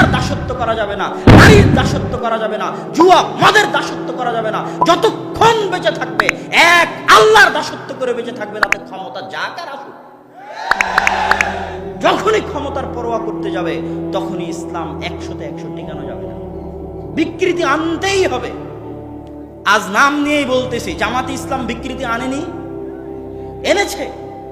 টাকার দাসত্ব করা যাবে না নারীর দাসত্ব করা যাবে না, জুয়া মদের দাসত্ব করা যাবে না। যতক্ষণ বেঁচে থাকবে, এক আল্লাহর দাসত্ব করে বেঁচে থাকবে, তাতে ক্ষমতা যা কার আসুক। যখনই ক্ষমতার পরোয়া করতে যাবে, তখনই ইসলাম একশোতে একশো টিকানো যাবে না। বিকৃতি আনতেই হবে। আজ নাম নিয়েই বলতেছি, জামাতে ইসলাম বিকৃতি আনেনি, এনেছে।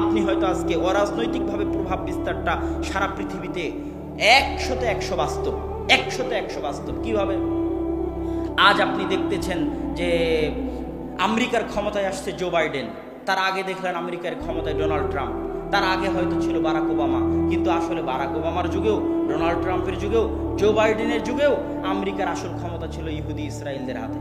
আপনি হয়তো আজকে অরাজনৈতিকভাবে প্রভাব বিস্তারটা সারা পৃথিবীতে একশোতে একশো বাস্তব, একশোতে একশো বাস্তব। কীভাবে আজ আপনি দেখতেছেন যে আমেরিকার ক্ষমতায় আসছে জো বাইডেন তার আগে দেখলেন আমেরিকার ক্ষমতায় ডোনাল্ড ট্রাম্প তার আগে হয়তো ছিল বারাক ওবামা কিন্তু আসলে বারাক ওবামার যুগেও ডোনাল্ড ট্রাম্পের যুগেও জো বাইডেনের যুগেও আমেরিকার আসল ক্ষমতা ছিল ইহুদি ইসরায়েলদের হাতে।